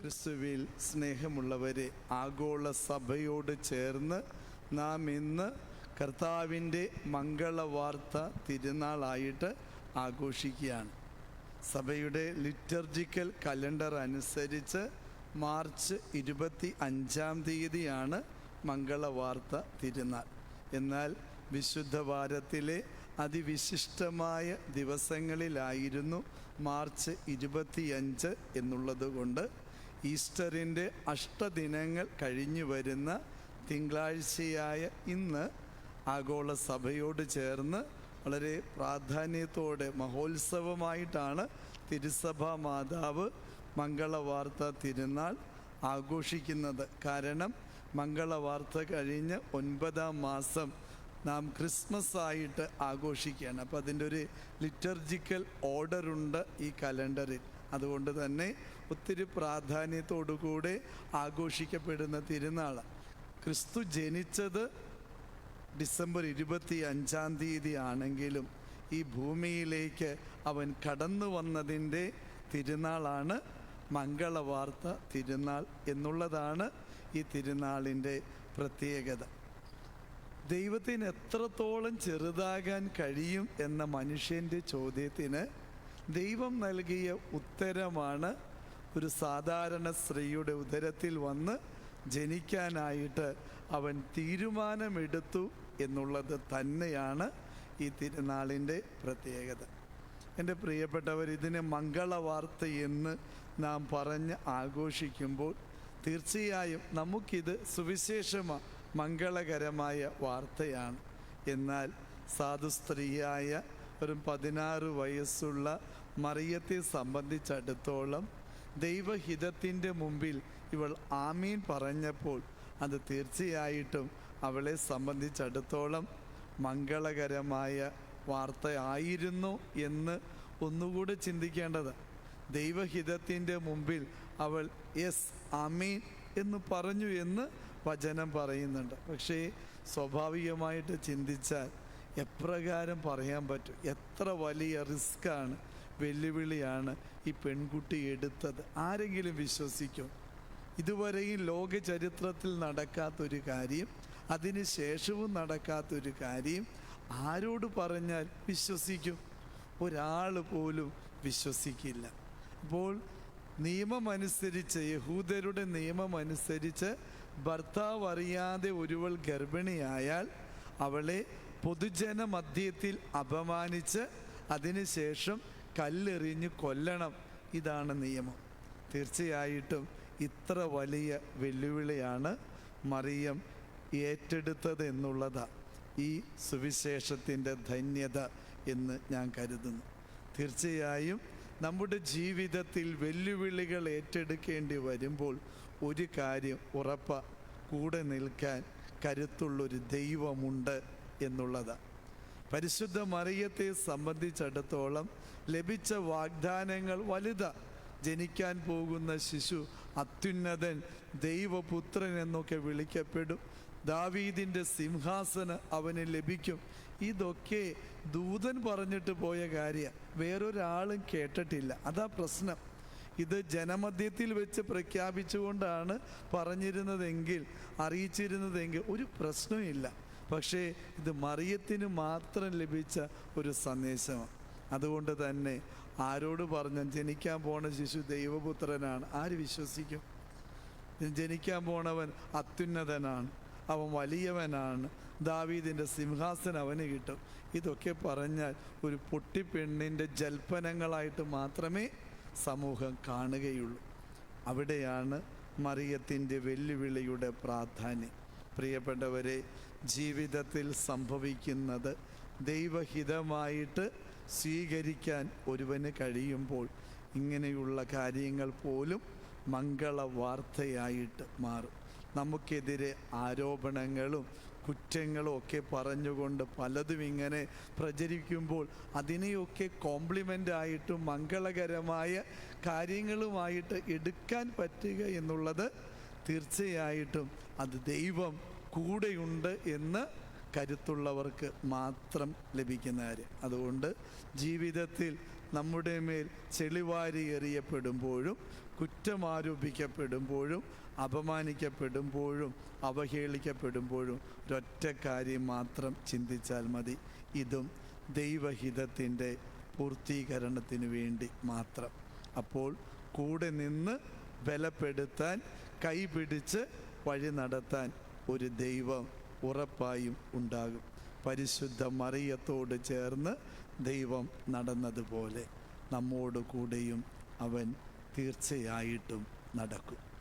ക്രിസ്തുവിൽ സ്നേഹമുള്ളവരെ ആഗോള സഭയോട് ചേർന്ന് നാം ഇന്ന് കർത്താവിന്റെ മംഗളവാർത്ത തിരുനാളായിട്ട് ആഘോഷിക്കുകയാണ്. സഭയുടെ ലിറ്റർജിക്കൽ കലണ്ടർ അനുസരിച്ച് മാർച്ച് ഇരുപത്തി അഞ്ചാം തീയതിയാണ് മംഗളവാർത്ത തിരുനാൾ. എന്നാൽ വിശുദ്ധ വാരത്തിലെ അതിവിശിഷ്ടമായ ദിവസങ്ങളിലായിരുന്നു മാർച്ച് ഇരുപത്തിയഞ്ച് എന്നുള്ളത് കൊണ്ട് ഈസ്റ്ററിന്റെ അഷ്ടദിനങ്ങൾ കഴിഞ്ഞു വരുന്ന തിങ്കളാഴ്ചയായ ഇന്ന് ആഗോള സഭയോട് ചേർന്ന് വളരെ പ്രാധാന്യത്തോടെ മഹോത്സവമായിട്ടാണ് തിരുസഭാ മാതാവ് മംഗളവാർത്ത തിരുനാൾ ആഘോഷിക്കുന്നത്. കാരണം മംഗളവാർത്ത കഴിഞ്ഞ് ഒൻപതാം മാസം നാം ക്രിസ്മസ് ആയിട്ട് ആഘോഷിക്കുകയാണ്. അപ്പോൾ അതിന്റെ ഒരു ലിറ്റർജിക്കൽ ഓർഡറുണ്ട് ഈ കലണ്ടറിൽ. അതുകൊണ്ട് തന്നെ ഒത്തിരി പ്രാധാന്യത്തോടുകൂടെ ആഘോഷിക്കപ്പെടുന്ന തിരുനാൾ. ക്രിസ്തു ജനിച്ചത് ഡിസംബർ ഇരുപത്തി അഞ്ചാം തീയതി ആണെങ്കിലും ഈ ഭൂമിയിലേക്ക് അവൻ കടന്നു വന്നതിന്റെ തിരുനാളാണ് മംഗളവാർത്ത തിരുനാൾ എന്നുള്ളതാണ് ഈ തിരുനാളിന്റെ പ്രത്യേകത. ദൈവത്തിന് എത്രത്തോളം ചെറുതാകാൻ കഴിയും എന്ന മനുഷ്യന്റെ ചോദ്യത്തിന് ദൈവം നൽകിയ ഉത്തരമാണ് ഒരു സാധാരണ സ്ത്രീയുടെ ഉദരത്തിൽ വന്ന് ജനിക്കാനായിട്ട് അവൻ തീരുമാനമെടുത്തു എന്നുള്ളത് തന്നെയാണ് ഈ തിരുനാളിന്റെ പ്രത്യേകത. എന്റെ പ്രിയപ്പെട്ടവർ ഇതിനെ മംഗളവാർത്ത എന്ന് നാം പറഞ്ഞ് ആഘോഷിക്കുമ്പോൾ തീർച്ചയായും നമുക്കിത് സുവിശേഷമാണ് മംഗളകരമായ വാർത്തയാണ്. എന്നാൽ സാധുസ്ത്രീയായ ഒരു പതിനാറ് വയസ്സുള്ള മറിയത്തെ സംബന്ധിച്ചിടത്തോളം ദൈവഹിതത്തിന്റെ മുമ്പിൽ ഇവൾ ആമീൻ പറഞ്ഞപ്പോൾ അത് തീർച്ചയായിട്ടും അവളെ സംബന്ധിച്ചിടത്തോളം മംഗളകരമായ വാർത്തയായിരുന്നു എന്ന് ഒന്നുകൂടി ചിന്തിക്കേണ്ടത്. ദൈവഹിതത്തിന്റെ മുമ്പിൽ അവൾ യെസ് ആമീൻ എന്ന് പറഞ്ഞു എന്ന് വചനം പറയുന്നുണ്ട്. പക്ഷേ സ്വാഭാവികമായിട്ട് ചിന്തിച്ചാൽ എപ്രകാരം പറയാൻ പറ്റും? എത്ര വലിയ റിസ്ക്കാണ് വെല്ലുവിളിയാണ് ഈ പെൺകുട്ടി എടുത്തത്? ആരെങ്കിലും വിശ്വസിക്കും. ഇതുവരെയും ലോക ചരിത്രത്തിൽ നടക്കാത്തൊരു കാര്യം അതിന് ശേഷവും നടക്കാത്തൊരു കാര്യം ആരോട് പറഞ്ഞാൽ വിശ്വസിക്കും? ഒരാൾ പോലും വിശ്വസിക്കില്ല. അപ്പോൾ നിയമമനുസരിച്ച് യഹൂദരുടെ നിയമമനുസരിച്ച് ഭർത്താവ് അറിയാതെ ഒരുവൾ ഗർഭിണിയായാൽ അവളെ പൊതുജന മധ്യത്തിൽ അപമാനിച്ച് അതിനുശേഷം കല്ലെറിഞ്ഞ് കൊല്ലണം. ഇതാണ് നിയമം. തീർച്ചയായിട്ടും ഇത്ര വലിയ വെല്ലുവിളിയാണ് മറിയം ഏറ്റെടുത്തത് എന്നുള്ളതാണ് ഈ സുവിശേഷത്തിന്റെ ധന്യത എന്ന് ഞാൻ കരുതുന്നു. തീർച്ചയായും നമ്മുടെ ജീവിതത്തിൽ വെല്ലുവിളികൾ ഏറ്റെടുക്കേണ്ടി വരുമ്പോൾ ഒരു കാര്യം ഉറപ്പ കൂടെ നിൽക്കാൻ കരുത്തുള്ളൊരു ദൈവമുണ്ട് എന്നുള്ളതാണ് പരിശുദ്ധ മറിയത്തെ സംബന്ധിച്ചിടത്തോളം ലഭിച്ച വാഗ്ദാനങ്ങൾ വലുത. ജനിക്കാൻ പോകുന്ന ശിശു അത്യുന്നതൻ ദൈവപുത്രൻ എന്നൊക്കെ വിളിക്കപ്പെടും. ദാവീദിന്റെ സിംഹാസനം അവന് ലഭിക്കും. ഇതൊക്കെ ദൂതൻ പറഞ്ഞിട്ട് പോയ കാര്യം. വേറൊരാളും കേട്ടിട്ടില്ല. അതാ പ്രശ്നം. ഇത് ജനമധ്യത്തിൽ വെച്ച് പ്രഖ്യാപിച്ചുകൊണ്ടാണ് പറഞ്ഞിരുന്നതെങ്കിൽ അറിയിച്ചിരുന്നതെങ്കിൽ ഒരു പ്രശ്നമില്ല പക്ഷേ ഇത് മറിയത്തിന് മാത്രം ലഭിച്ച ഒരു സന്ദേശമാണ്. അതുകൊണ്ട് തന്നെ ആരോട് പറഞ്ഞു ജനിക്കാൻ പോണ ശിശു ദൈവപുത്രനാണ്? ആര് വിശ്വസിക്കും? ജനിക്കാൻ പോണവൻ അത്യുന്നതനാണ്. അവൻ വലിയവനാണ്. ദാവീദിന്റെ സിംഹാസനം അവന് കിട്ടും. ഇതൊക്കെ പറഞ്ഞാൽ ഒരു പൊട്ടിപ്പെണ്ണിന്റെ ജൽപ്പനങ്ങളായിട്ട് മാത്രമേ സമൂഹം കാണുകയുള്ളൂ. അവിടെയാണ് മറിയത്തിന്റെ വെല്ലുവിളിയുടെ പ്രാധാന്യം. പ്രിയപ്പെട്ടവരെ ജീവിതത്തിൽ സംഭവിക്കുന്നത് ദൈവഹിതമായിട്ട് സ്വീകരിക്കാൻ ഒരുവന് കഴിയുമ്പോൾ ഇങ്ങനെയുള്ള കാര്യങ്ങൾ പോലും മംഗള വാർത്തയായിട്ട് മാറും. നമുക്കെതിരെ ആരോപണങ്ങളും കുറ്റങ്ങളും ഒക്കെ പറഞ്ഞുകൊണ്ട് പലതും ഇങ്ങനെ പ്രചരിക്കുമ്പോൾ അതിനെയൊക്കെ കോംപ്ലിമെന്റ് ആയിട്ടും മംഗളകരമായ കാര്യങ്ങളുമായിട്ട് എടുക്കാൻ പറ്റുക എന്നുള്ളത് തീർച്ചയായിട്ടും അത് ദൈവം കൂടെയുണ്ട് എന്ന് കരുത്തുള്ളവർക്ക് മാത്രം ലഭിക്കുന്ന കാര്യം. അതുകൊണ്ട് ജീവിതത്തിൽ നമ്മുടെ മേൽ ചെളിവാരി എറിയപ്പെടുമ്പോഴും കുറ്റം ആരോപിക്കപ്പെടുമ്പോഴും അപമാനിക്കപ്പെടുമ്പോഴും അവഹേളിക്കപ്പെടുമ്പോഴും ഒരൊറ്റ കാര്യം മാത്രം ചിന്തിച്ചാൽ മതി. ഇതും ദൈവഹിതത്തിന്റെ പൂർത്തീകരണത്തിന് വേണ്ടി മാത്രം. അപ്പോൾ കൂടെ നിന്ന് ബലപ്പെടുത്താൻ കൈപിടിച്ച് വഴി നടത്താൻ ഒരു ദൈവം ഉറപ്പായും ഉണ്ടാകും. പരിശുദ്ധ മറിയത്തോട് ചേർന്ന് ദൈവം നടന്നതുപോലെ നമ്മോട് കൂടെയും അവൻ തീർച്ചയായിട്ടും നടക്കും.